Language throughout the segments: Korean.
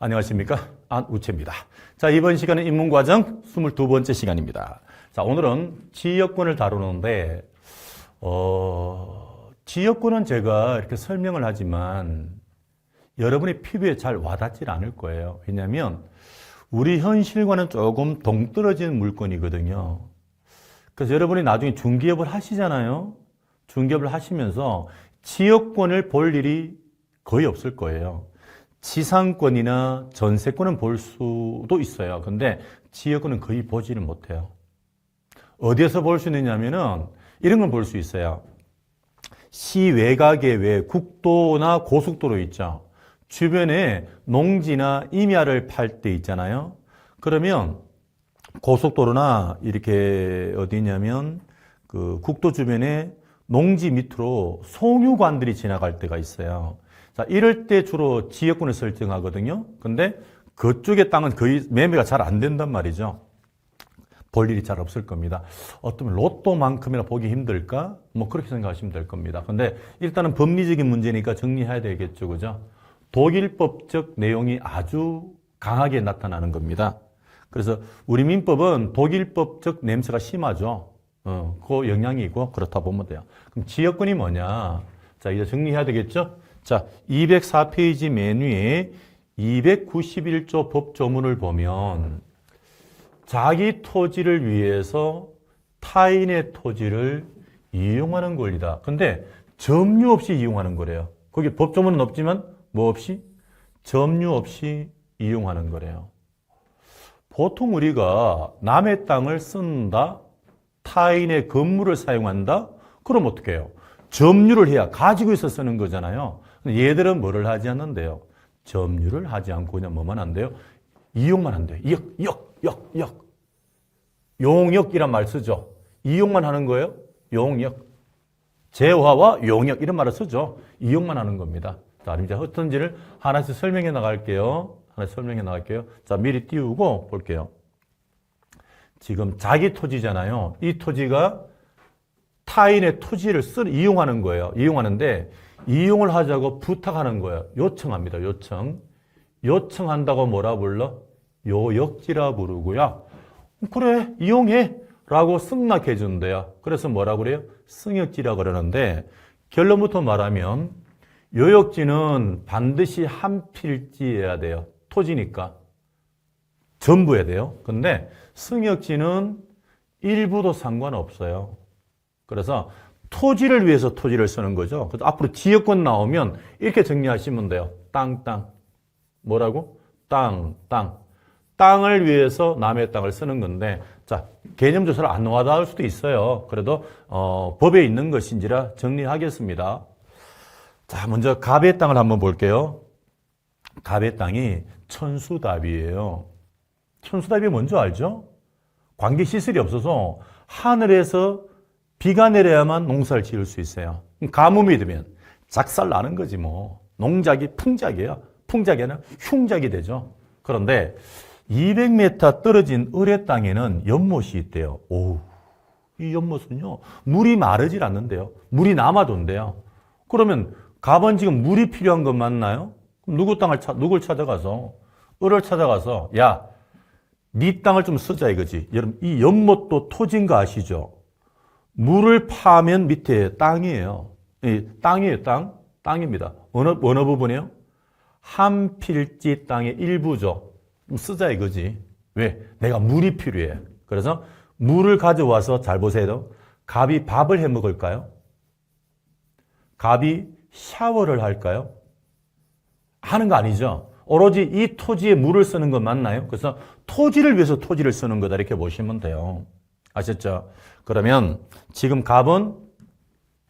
안녕하십니까. 안우채입니다. 자, 이번 시간은 입문과정 22번째 시간입니다. 자, 오늘은 지역권을 다루는데, 어, 지역권은 제가 이렇게 설명을 하지만 여러분의 피부에 잘 와닿질 않을 거예요. 왜냐면 우리 현실과는 조금 동떨어진 물건이거든요. 그래서 여러분이 나중에 중기업을 하시잖아요. 중기업을 하시면서 지역권을 볼 일이 거의 없을 거예요. 지상권이나 전세권은 볼 수도 있어요. 근데 지역권은 거의 보지를 못해요. 어디에서 볼 수 있느냐면은 이런 건 볼 수 있어요. 시 외곽에 왜 국도나 고속도로 있죠. 주변에 농지나 임야를 팔 때 있잖아요. 그러면 고속도로나 이렇게 어디냐면 그 국도 주변에 농지 밑으로 송유관들이 지나갈 때가 있어요. 자, 이럴 때 주로 지역권을 설정하거든요. 근데 그쪽의 땅은 거의 매매가 잘 안 된단 말이죠. 볼 일이 잘 없을 겁니다. 어쩌면 로또만큼이나 보기 힘들까? 뭐 그렇게 생각하시면 될 겁니다. 근데 일단은 법리적인 문제니까 정리해야 되겠죠. 그죠? 독일법적 내용이 아주 강하게 나타나는 겁니다. 그래서 우리 민법은 독일법적 냄새가 심하죠. 어, 그 영향이 있고 그렇다 보면 돼요. 그럼 지역권이 뭐냐? 자, 이제 정리해야 되겠죠? 자, 204페이지 맨 위에 291조 법조문을 보면 자기 토지를 위해서 타인의 토지를 이용하는 권리다. 근데 점유 없이 이용하는 거래요. 거기 법조문은 없지만 뭐 없이? 점유 없이 이용하는 거래요. 보통 우리가 남의 땅을 쓴다, 타인의 건물을 사용한다, 그럼 어떻게 해요? 점유를 해야 가지고 있어 쓰는 거잖아요. 얘들은 뭐를 하지 않는데요? 점유를 하지 않고 그냥 뭐만 한대요? 이용만 한대요. 역, 역, 역, 역. 용역이란 말 쓰죠. 이용만 하는 거예요. 용역. 재화와 용역 이런 말을 쓰죠. 이용만 하는 겁니다. 자, 이제 어떤지를 하나씩 설명해 나갈게요. 하나씩 설명해 나갈게요. 자, 미리 띄우고 볼게요. 지금 자기 토지잖아요. 이 토지가 타인의 토지를 쓰, 이용하는 거예요. 이용하는데 이용을 하자고 부탁하는 거예요. 요청합니다. 요청. 요청한다고 뭐라 불러? 요역지라 부르고요. 그래, 이용해. 라고 승낙해 준대요. 그래서 뭐라 그래요? 승역지라 그러는데 결론부터 말하면 요역지는 반드시 한 필지여야 돼요. 토지니까. 전부 해야 돼요. 근데 승역지는 일부도 상관없어요. 그래서 토지를 위해서 토지를 쓰는 거죠. 그래서 앞으로 지역권 나오면 이렇게 정리하시면 돼요. 땅, 땅. 뭐라고? 땅, 땅. 땅을 위해서 남의 땅을 쓰는 건데, 자, 개념 조사를 안 와닿을 수도 있어요. 그래도, 어, 법에 있는 것인지라 정리하겠습니다. 자, 먼저 갑의 땅을 한번 볼게요. 갑의 땅이 천수답이에요. 천수답이 뭔지 알죠? 관계 시설이 없어서 하늘에서 비가 내려야만 농사를 지을 수 있어요. 가뭄이 되면 작살 나는 거지 뭐. 농작이 풍작이에요. 풍작이 아니라 흉작이 되죠. 그런데 200m 떨어진 을의 땅에는 연못이 있대요. 오, 이 연못은요, 물이 마르질 않는데요. 물이 남아돈대요. 그러면 갑은 지금 물이 필요한 것 맞나요? 누구 땅을 찾, 누굴 찾아가서, 을을 찾아가서, 야, 네 땅을 좀 쓰자 이거지. 여러분, 이 연못도 토지인 거 아시죠? 물을 파면 밑에 땅이에요. 이 땅이에요, 땅. 땅입니다. 어느, 어느 부분이에요? 한 필지 땅의 일부죠. 좀 쓰자 이거지. 왜? 내가 물이 필요해. 그래서 물을 가져와서 잘 보세요. 갑이 밥을 해 먹을까요? 갑이 샤워를 할까요? 하는 거 아니죠. 오로지 이 토지에 물을 쓰는 건 맞나요? 그래서 토지를 위해서 토지를 쓰는 거다 이렇게 보시면 돼요. 아셨죠? 그러면 지금 갑은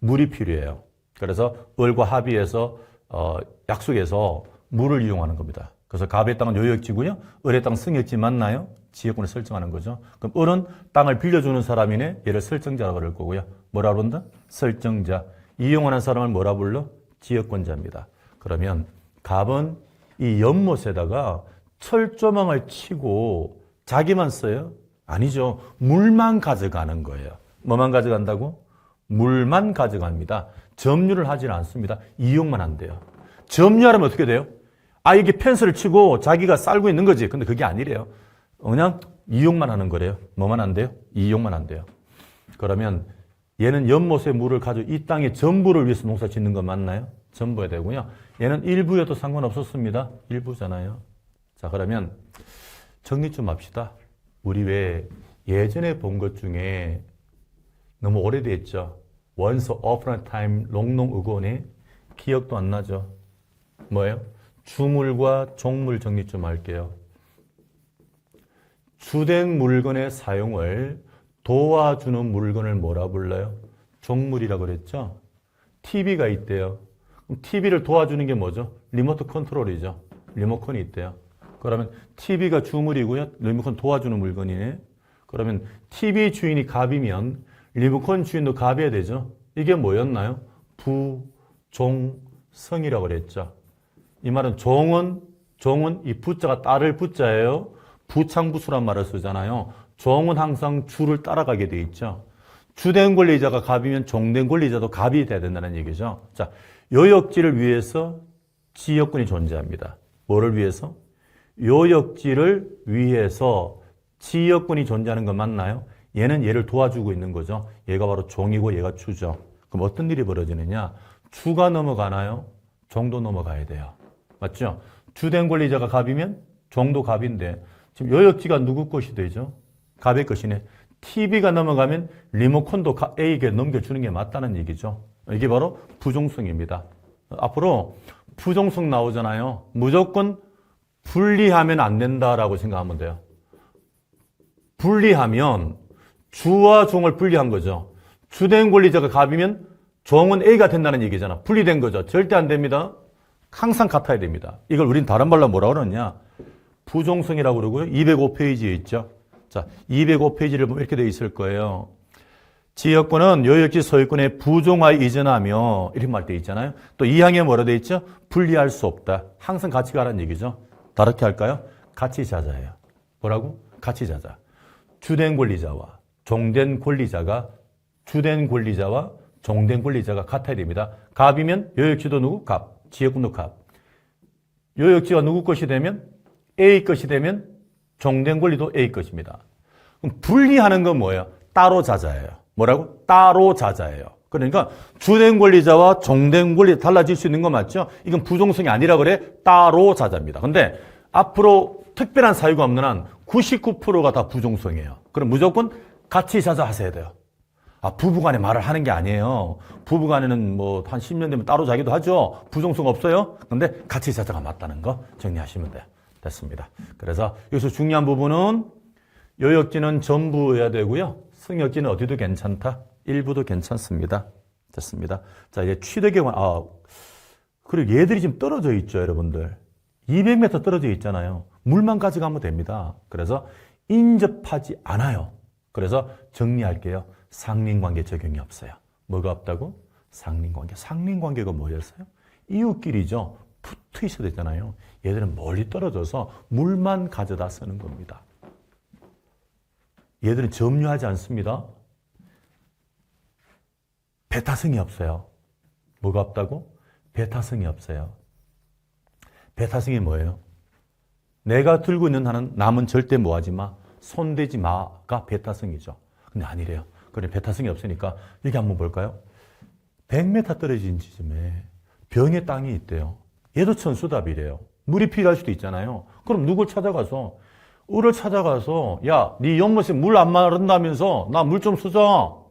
물이 필요해요. 그래서 을과 합의해서 어, 약속해서 물을 이용하는 겁니다. 그래서 갑의 땅은 요역지고요. 을의 땅 승역지 맞나요? 지역권을 설정하는 거죠. 그럼 을은 땅을 빌려주는 사람이네. 얘를 설정자라고 그럴 거고요. 뭐라 그런다? 설정자. 이용하는 사람을 뭐라 불러? 지역권자입니다. 그러면 갑은 이 연못에다가 철조망을 치고 자기만 써요? 아니죠. 물만 가져가는 거예요. 뭐만 가져간다고? 물만 가져갑니다. 점유를 하지는 않습니다. 이용만 한대요. 점유하려면 어떻게 돼요? 아, 이게 펜스를 치고 자기가 살고 있는 거지. 근데 그게 아니래요. 그냥 이용만 하는 거래요. 뭐만 안 돼요? 이용만 안 돼요. 그러면 얘는 연못의 물을 가지고 이 땅의 전부를 위해서 농사 짓는 거 맞나요? 전부야 되고요. 얘는 일부여도 상관없었습니다. 일부잖아요. 자, 그러면 정리 좀 합시다. 우리 왜 예전에 본 것 중에 너무 오래됐죠. Once upon a time 롱롱의곤에 기억도 안 나죠. 뭐예요? 주물과 종물 정리 좀 할게요. 주된 물건의 사용을 도와주는 물건을 뭐라 불러요? 종물이라고 그랬죠? TV가 있대요. 그럼 TV를 도와주는 게 뭐죠? 리모트 컨트롤이죠. 리모컨이 있대요. 그러면 TV가 주물이고요. 리모컨 도와주는 물건이네. 그러면 TV 주인이 갑이면 리모컨 주인도 갑이어야 되죠. 이게 뭐였나요? 부, 종, 성이라고 그랬죠. 이 말은 종은 종은 이 부자가 따를 부자예요. 부창부수란 말을 쓰잖아요. 종은 항상 주를 따라가게 돼 있죠. 주된 권리자가 갑이면 종된 권리자도 갑이 돼야 된다는 얘기죠. 자, 요역지를 위해서 지역군이 존재합니다. 뭐를 위해서? 요역지를 위해서 지역군이 존재하는 건 맞나요? 얘는 얘를 도와주고 있는 거죠. 얘가 바로 종이고 얘가 주죠. 그럼 어떤 일이 벌어지느냐? 주가 넘어가나요? 종도 넘어가야 돼요. 맞죠? 주된 권리자가 갑이면 종도 갑인데 지금 요역지가 누구 것이 되죠? 갑의 것이네. TV가 넘어가면 리모컨도 가- A에게 넘겨주는 게 맞다는 얘기죠. 이게 바로 부종성입니다. 앞으로 부종성 나오잖아요. 무조건 분리하면 안 된다라고 생각하면 돼요. 분리하면 주와 종을 분리한 거죠. 주된 권리자가 갑이면 종은 A가 된다는 얘기잖아. 분리된 거죠. 절대 안 됩니다. 항상 같아야 됩니다. 이걸 우린 다른 말로 뭐라 그러냐? 부종성이라고 그러고요. 205페이지에 있죠. 자, 205페이지를 보면 이렇게 되어 있을 거예요. 지역권은 요역지 소유권의 부종화에 이전하며 이렇게 말돼 있잖아요. 또 2항에 뭐라 되어 있죠? 분리할 수 없다. 항상 같이 가라는 얘기죠. 다르게 할까요? 같이 자자예요. 뭐라고? 같이 자자. 주된 권리자와 종된 권리자가 주된 권리자와 종된 권리자가 같아야 됩니다. 갑이면 요역지도 누구? 갑. 지역군도 갑. 요역지가 누구 것이 되면 A 것이 되면 종된 권리도 A 것입니다. 그럼 분리하는 건 뭐예요? 따로 자자예요. 뭐라고? 따로 자자예요. 그러니까 주된 권리자와 종된 권리 달라질 수 있는 거 맞죠? 이건 부종성이 아니라 그래 따로 자자입니다. 근데 앞으로 특별한 사유가 없는 한 99%가 다 부종성이에요. 그럼 무조건 같이 자자 하셔야 돼요. 아, 부부간에 말을 하는 게 아니에요. 부부간에는 뭐 한 10년 되면 따로 자기도 하죠. 부종성 없어요. 근데 같이 자자가 맞다는 거 정리하시면 돼요. 됐습니다. 그래서 여기서 중요한 부분은 요역지는 전부여야 되고요. 승역지는 어디도 괜찮다. 일부도 괜찮습니다. 됐습니다. 자, 이제 취득의 관, 아, 그리고 얘들이 지금 떨어져 있죠, 여러분들. 200m 떨어져 있잖아요. 물만 가져가면 됩니다. 그래서 인접하지 않아요. 그래서 정리할게요. 상린관계 적용이 없어요. 뭐가 없다고? 상린관계. 상린관계가 뭐였어요? 이웃끼리죠. 붙어 있어야 되잖아요. 얘들은 멀리 떨어져서 물만 가져다 쓰는 겁니다. 얘들은 점유하지 않습니다. 배타성이 없어요. 뭐가 없다고? 배타성이 없어요. 배타성이 뭐예요? 내가 들고 있는 한은 남은 절대 뭐하지 마. 손대지 마가 배타성이죠. 근데 아니래요. 그래, 배타성이 없으니까 여기 한번 볼까요? 100m 떨어진 지점에 병의 땅이 있대요. 얘도 천수답이래요. 물이 필요할 수도 있잖아요. 그럼 누굴 찾아가서 을을 찾아가서 야, 네 연못에 물 안 마른다면서 나 물 좀 쓰자.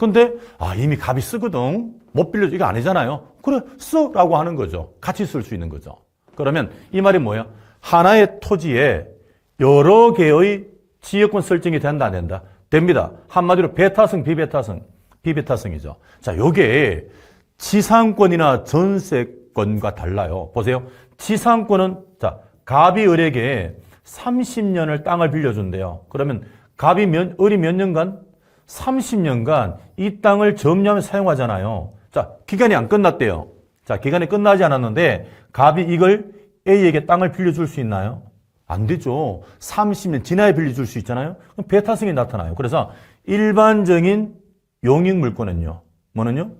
근데 아 이미 갑이 쓰거든. 못 빌려줘 이거 아니잖아요. 그래 써라고 하는 거죠. 같이 쓸 수 있는 거죠. 그러면 이 말이 뭐예요? 하나의 토지에 여러 개의 지역권 설정이 된다 안 된다? 됩니다. 한마디로 배타성 비배타성 비배타성이죠. 자, 요게 지상권이나 전세권과 달라요. 보세요. 지상권은 자, 갑이 을에게 30년을 땅을 빌려준대요. 그러면 갑이 몇, 을이 몇 년간? 30년간 이 땅을 점유하며 사용하잖아요. 자, 기간이 안 끝났대요. 자, 기간이 끝나지 않았는데 갑이 이걸 A에게 땅을 빌려줄 수 있나요? 안 되죠. 30년 지나야 빌려줄 수 있잖아요. 그럼 배타성이 나타나요. 그래서 일반적인 용익 물권은요. 뭐는요?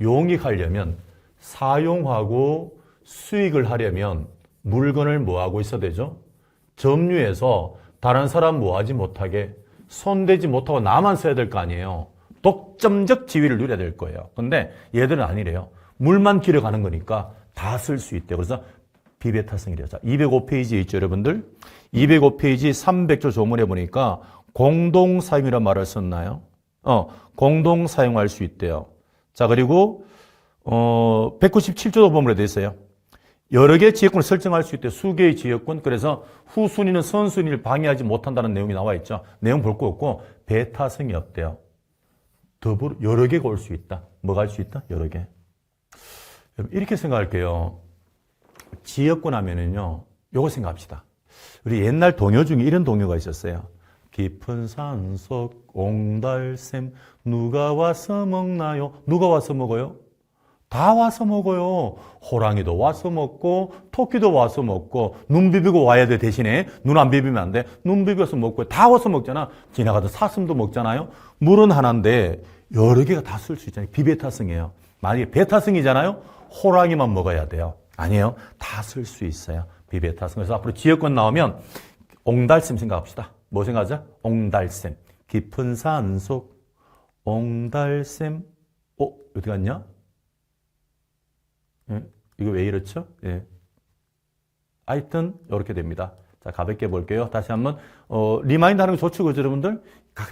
용익하려면 사용하고 수익을 하려면 물건을 뭐 하고 있어야 되죠? 점유해서 다른 사람 뭐 하지 못하게 손대지 못하고 나만 써야 될 거 아니에요. 독점적 지위를 누려야 될 거예요. 근데 얘들은 아니래요. 물만 길어가는 거니까 다 쓸 수 있대요. 그래서 비배타성이래요. 자, 205페이지 있죠, 여러분들? 205페이지 300조 조문에 보니까 공동 사용이란 말을 썼나요? 어, 공동 사용할 수 있대요. 자, 그리고 어, 197조도 보면 돼 있어요. 여러 개의 지역권을 설정할 수 있대. 수개의 지역권. 그래서 후순위는 선순위를 방해하지 못한다는 내용이 나와 있죠. 내용 볼 거 없고 배타성이 없대요. 더불어 여러 개가 올 수 있다. 뭐가 할 수 있다? 여러 개. 이렇게 생각할게요. 지역권 하면은요. 요거 생각합시다. 우리 옛날 동요 중에 이런 동요가 있었어요. 깊은 산속 옹달샘 누가 와서 먹나요? 누가 와서 먹어요? 다 와서 먹어요. 호랑이도 와서 먹고 토끼도 와서 먹고 눈 비비고 와야 돼 대신에 눈 안 비비면 안 돼. 눈 비벼서 먹고 다 와서 먹잖아. 지나가던 사슴도 먹잖아요. 물은 하나인데 여러 개가 다 쓸 수 있잖아요. 비배타성이에요. 만약에 배타성이잖아요. 호랑이만 먹어야 돼요. 아니에요. 다 쓸 수 있어요. 비배타성. 그래서 앞으로 지역권 나오면 옹달샘 생각합시다. 뭐 생각하자? 옹달샘. 깊은 산속 옹달샘. 어, 어디 갔냐? 예? 이거 왜 이렇죠? 예. 하여튼 이렇게 됩니다. 자 가볍게 볼게요. 다시 한번 어, 리마인드 하는 게 좋죠, 그죠, 여러분들?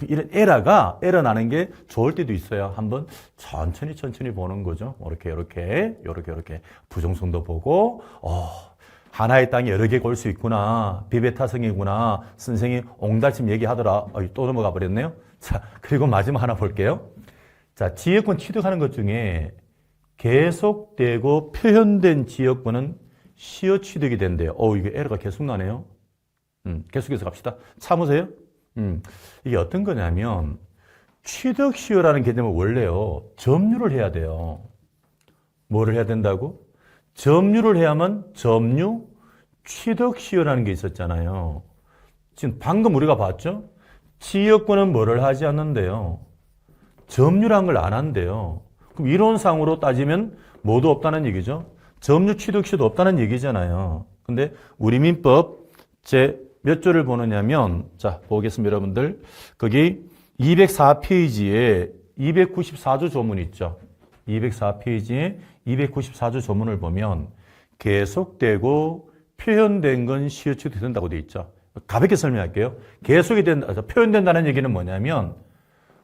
이런 에러가 에러 나는 게 좋을 때도 있어요. 한번 천천히 천천히 보는 거죠. 이렇게 이렇게 이렇게 이렇게 부정성도 보고 어, 하나의 땅이 여러 개가 올수 있구나. 비베타성이구나. 선생이 옹달침 얘기하더라. 어, 또 넘어가 버렸네요. 자 그리고 마지막 하나 볼게요. 자 지역권 취득하는 것 중에 계속되고 표현된 지역권은 시어 취득이 된대요. 어, 이게 에러가 계속 나네요. 음, 계속해서 갑시다. 참으세요. 음, 이게 어떤 거냐면, 취득 시효라는 개념은 원래요, 점유를 해야 돼요. 뭐를 해야 된다고? 점유를 해야만 점유, 취득 시효라는 게 있었잖아요. 지금 방금 우리가 봤죠? 지역권은 뭐를 하지 않는데요. 점유란 걸 안 한대요. 그럼 이론상으로 따지면 모두 없다는 얘기죠. 점유 취득시도 없다는 얘기잖아요. 근데 우리 민법 제 몇 조를 보느냐면 자 보겠습니다 여러분들 거기 204페이지에 294조 조문 있죠. 204페이지에 294조 조문을 보면 계속되고 표현된 건 시효 취득된다고 돼 있죠. 가볍게 설명할게요. 계속이 된다, 표현된다는 얘기는 뭐냐면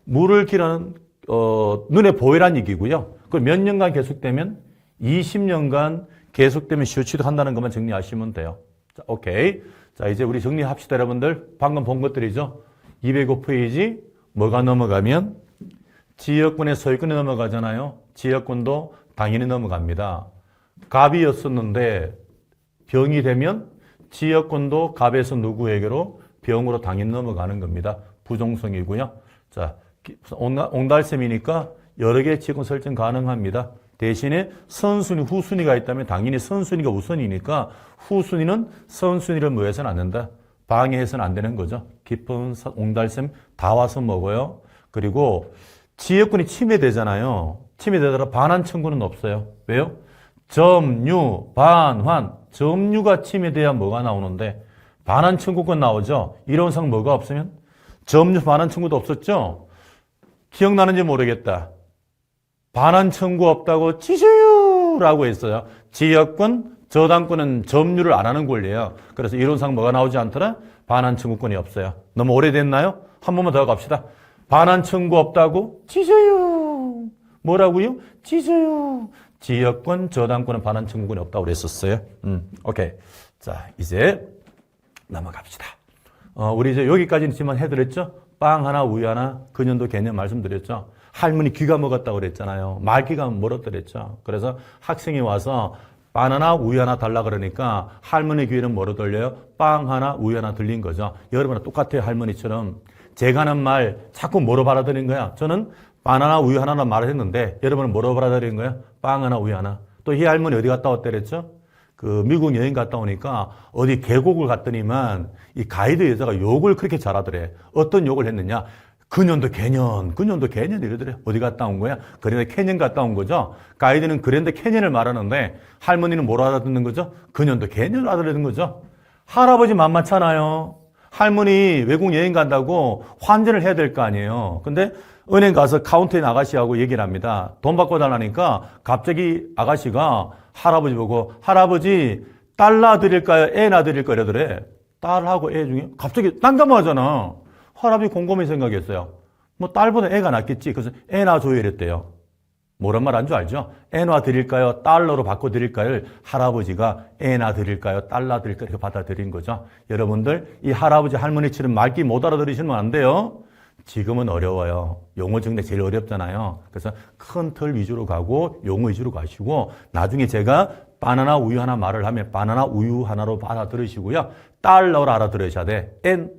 물을 기르는 어, 눈에 보이란 얘기고요. 그걸 몇 년간 계속되면 20년간 계속되면 시효 취득 한다는 것만 정리하시면 돼요. 자, 오케이. 자, 이제 우리 정리합시다, 여러분들. 방금 본 것들이죠. 205페이지 뭐가 넘어가면 지역권의 소유권이 넘어가잖아요. 지역권도 당연히 넘어갑니다. 갑이었었는데 병이 되면 지역권도 갑에서 누구에게로 병으로 당연히 넘어가는 겁니다. 부종성이고요. 자, 옹달샘이니까 여러 개의 지역권 설정 가능합니다. 대신에 선순위, 후순위가 있다면 당연히 선순위가 우선이니까 후순위는 선순위를 뭐 해서는 안 된다. 방해해서는 안 되는 거죠. 깊은 옹달샘 다 와서 먹어요. 그리고 지역권이 침해되잖아요. 침해되더라 반환 청구는 없어요. 왜요? 점유, 반환. 점유가 침해돼야 뭐가 나오는데 반환 청구권 나오죠. 이론상 뭐가 없으면 점유 반환 청구도 없었죠. 기억나는지 모르겠다. 반환 청구 없다고 지주유라고 했어요. 지역권, 저당권은 점유를 안 하는 권리예요. 그래서 이론상 뭐가 나오지 않더라? 반환 청구권이 없어요. 너무 오래됐나요? 한 번만 더 갑시다. 반환 청구 없다고 지주유. 뭐라고요? 지주유. 지역권, 저당권은 반환 청구권이 없다고 그랬었어요. 음, 오케이. 자, 이제 넘어갑시다. 어, 우리 이제 여기까지는 지만 해드렸죠? 빵 하나, 우유 하나, 근년도 개념 말씀드렸죠? 할머니 귀가 먹었다고 그랬잖아요. 말귀가 멀었다 그랬죠. 그래서 학생이 와서 바나나 우유 하나 달라 그러니까 할머니 귀에는 뭐로 들려요? 빵 하나 우유 하나 들린 거죠. 여러분은 똑같아요 할머니처럼 제가 하는 말 자꾸 뭐로 받아들인 거야? 저는 바나나 우유 하나만 말을 했는데 여러분은 뭐로 받아들인 거야? 빵 하나 우유 하나. 또 이 할머니 어디 갔다 왔다 그랬죠? 그 미국 여행 갔다 오니까 어디 계곡을 갔더니만 이 가이드 여자가 욕을 그렇게 잘하더래. 어떤 욕을 했느냐? 그년도 개년, 그년도 개년 이러더래. 어디 갔다 온 거야? 그랜드 캐년 갔다 온 거죠? 가이드는 그랜드 캐년을 말하는데 할머니는 뭐라 알아듣는 거죠? 그년도 개년을 알아듣는 거죠? 할아버지 만만찮아요. 할머니 외국 여행 간다고 환전을 해야 될 거 아니에요. 근데 은행 가서 카운터에 아가씨하고 얘기를 합니다. 돈 바꿔 달라니까 갑자기 아가씨가 할아버지 보고 할아버지 달러 드릴까요? 애나 드릴까요? 이러더래. 딸하고 애 중에 갑자기 난감하잖아. 할아버지 곰곰이 생각했어요. 뭐 딸보다 애가 낫겠지. 그래서 애나 줘야 이랬대요. 뭐란 말한줄 알죠? 애나 드릴까요? 달러로 바꿔 드릴까요? 할아버지가 애나 드릴까요? 달러 드릴까요? 이렇게 받아들인 거죠. 여러분들 이 할아버지 할머니처럼 말귀 못 알아들으시면 안 돼요. 지금은 어려워요. 용어 중에 제일 어렵잖아요. 그래서 큰 틀 위주로 가고 용어 위주로 가시고 나중에 제가 바나나 우유 하나 말을 하면 바나나 우유 하나로 받아들으시고요. 달러로 알아들으셔야 돼. 엔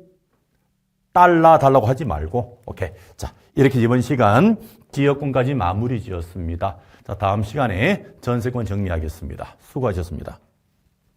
달라 달라고 하지 말고 오케이 자 이렇게 이번 시간 지역군까지 마무리 지었습니다 자 다음 시간에 전세권 정리하겠습니다 수고하셨습니다